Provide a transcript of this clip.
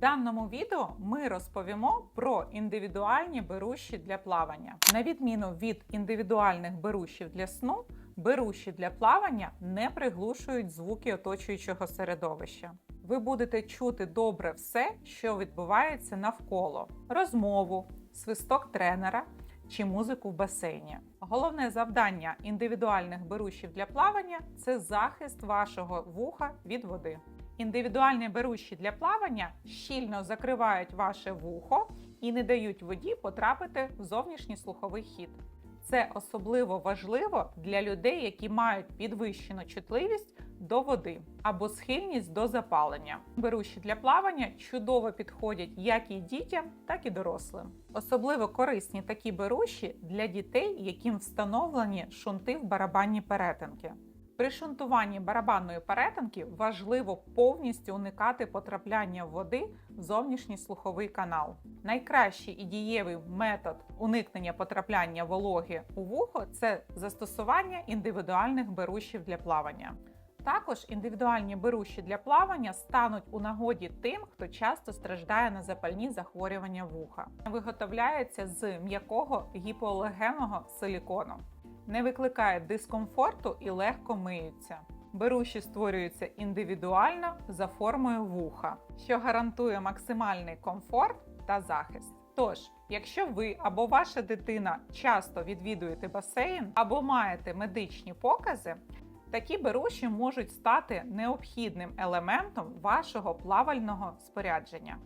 даному відео ми розповімо про індивідуальні беруші для плавання. На відміну від індивідуальних берушів для сну, беруші для плавання не приглушують звуки оточуючого середовища. Ви будете чути добре все, що відбувається навколо: розмову, свисток тренера чи музику в басейні. Головне завдання індивідуальних берушів для плавання це захист вашого вуха від води. Індивідуальні берущі для плавання щільно закривають ваше вухо і не дають воді потрапити в зовнішній слуховий хід. Це особливо важливо для людей, які мають підвищену чутливість до води або схильність до запалення. Беруші для плавання чудово підходять як і дітям, так і дорослим. Особливо корисні такі беруші для дітей, яким встановлені шунти в барабанні перетинки. При шунтуванні барабанної перетинки важливо повністю уникати потрапляння води в зовнішній слуховий канал. Найкращий і дієвий метод уникнення потрапляння вологи у вухо це застосування індивідуальних берушів для плавання. Також індивідуальні беруші для плавання стануть у нагоді тим, хто часто страждає на запальні захворювання вуха. Виготовляється з м'якого гіпоалергенного силікону не викликає дискомфорту і легко миються. Беруші створюються індивідуально за формою вуха, що гарантує максимальний комфорт та захист. Тож, якщо ви або ваша дитина часто відвідуєте басейн або маєте медичні покази, такі беруші можуть стати необхідним елементом вашого плавального спорядження.